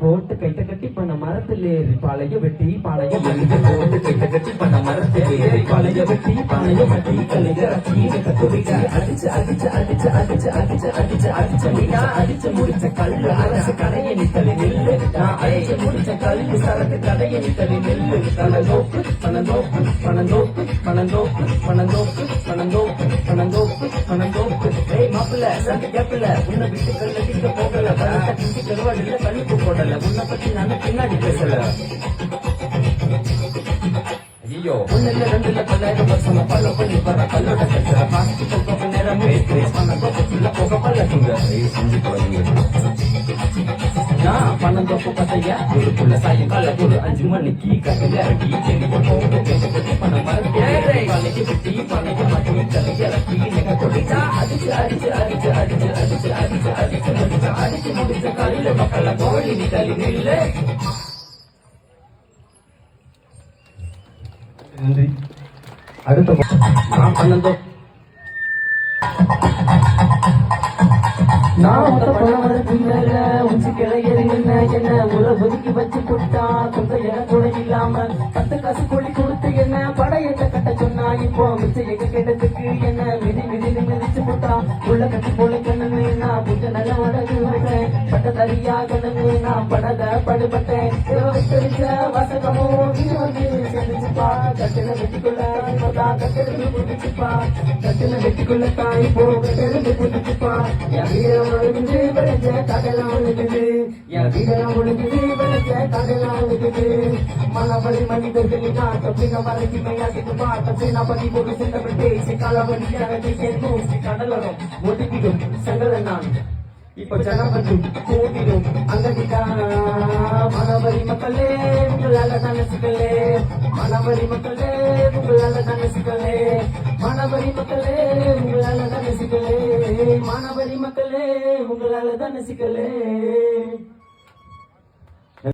போட்டு கைத்த கட்டி பண்ண மரத்தில் ஏறி பாளைய வெட்டி பாளைய வெட்டி போட்டு கைத்த கட்டி பண்ண மரத்தில் ஏறி பாளைய வெட்டி பாளைய வெட்டி கலைஞர் அடிச்சு அடிச்சு அடிச்சு அடிச்சு அடிச்சு அடிச்சு அடிச்சு நான் அடிச்சு முடிச்ச கல்லு அரசு கடையை நித்தலி நெல்லு. நான் அடிச்சு முடிச்ச கல்லு சரக்கு கடையை நித்தலி நெல்லு. பண நோக்கு பண நோக்கு பண நோக்கு பண நோக்கு பண கேப்பில சங்க கேப்பில உன்னை விட்டு கல்ல கிட்ட போகல பணத்தை கிட்டி கருவாடியில கல்லுக்கு போடல. உன்னை பத்தி நாங்க பின்னாடி பேசல. அஞ்சு மணிக்கு கட்டில அடி செடி பணம் அடிச்சு அடிச்சு அடிச்சு அடிச்சு அடிச்சு அடிச்சு அடிச்சு முடிச்சு அடிச்சு கோழி நன்றி அடுத்த நான் பணம் நான் உச்சி என்ன? என்ன உர ஒதுக்கி வச்சு கொடுத்தா துங்க என கூட இல்லாம பத்து காசு கொடுத்து என்ன? படையத்தை கட்ட சொன்னா இப்போ மிச்சம் எங்க என்ன மிதி மிதி மிதிச்சு போட்டா உள்ள கட்டி போல கண்ணு நான் புஞ்ச நல்ல வடகு விட்டேன் பட்ட தரியா கண்ணு நான் படத படுபட்டேன் தெரிஞ்ச வசகமும் இது வந்து சேர்ந்துச்சுப்பா கட்டில வெட்டிக்குள்ள கட்டில புதிச்சுப்பா கட்டில வெட்டிக்குள்ள தாய் போ கட்டில புதிச்சுப்பா என் வீரம் ஒழுங்குது விளைஞ்ச கடலாம் ஒழுங்குது என் வீரம் ஒழுங்குது கடலாகுது மலபடி மனிதர்களின் ஆட்டப்பின மறைக்கிமையாகிது மாட்டத்தின் அப்படி ஒரு சின்னவன் பேசி களவடியானதை சேர்ந்து கடலரும் ஒதுக்கிடும் செங்கல நான் இப்ப ஜனபதி கூட்டிடும் அங்கடிதா மனவரி மக்களே உங்களால நினைச்சுக்கலே மனவரி மக்களே உங்களால நினைச்சுக்கலே மனவரி மக்களே உங்களால நினைச்சுக்கலே மனவரி மக்களே உங்களால நினைச்சுக்கலே